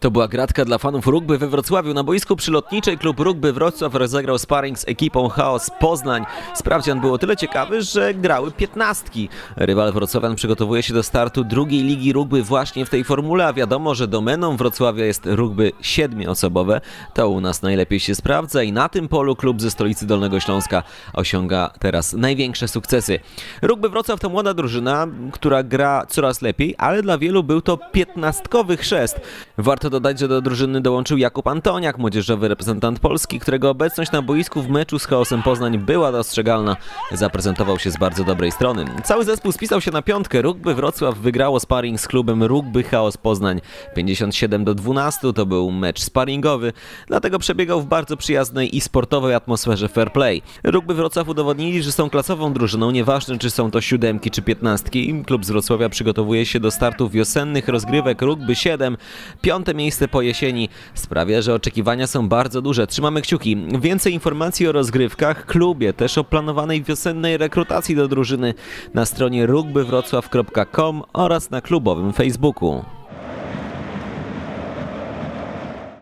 To była gratka dla fanów rugby we Wrocławiu. Na boisku przylotniczej klub rugby Wrocław rozegrał sparring z ekipą Chaos Poznań. Sprawdzian był o tyle ciekawy, że grały piętnastki. Rywal Wrocławian przygotowuje się do startu drugiej ligi rugby właśnie w tej formule, a wiadomo, że domeną Wrocławia jest rugby siedmioosobowe. To u nas najlepiej się sprawdza i na tym polu klub ze stolicy Dolnego Śląska osiąga teraz największe sukcesy. Rugby Wrocław to młoda drużyna, która gra coraz lepiej, ale dla wielu był to piętnastkowy chrzest. Warto dodać, że do drużyny dołączył Jakub Antoniak, młodzieżowy reprezentant Polski, którego obecność na boisku w meczu z Chaosem Poznań była dostrzegalna. Zaprezentował się z bardzo dobrej strony. Cały zespół spisał się na piątkę. Rugby Wrocław wygrało sparring z klubem Rugby Chaos Poznań. 57 do 12 to był mecz sparingowy, dlatego przebiegał w bardzo przyjaznej i sportowej atmosferze fair play. Rugby Wrocław udowodnili, że są klasową drużyną, nieważne czy są to siódemki czy piętnastki. Klub z Wrocławia przygotowuje się do startu wiosennych rozgrywek Rugby 7. Piąte miejsce po jesieni sprawia, że oczekiwania są bardzo duże. Trzymamy kciuki. Więcej informacji o rozgrywkach, klubie, też o planowanej wiosennej rekrutacji do drużyny na stronie rugbywrocław.com oraz na klubowym Facebooku.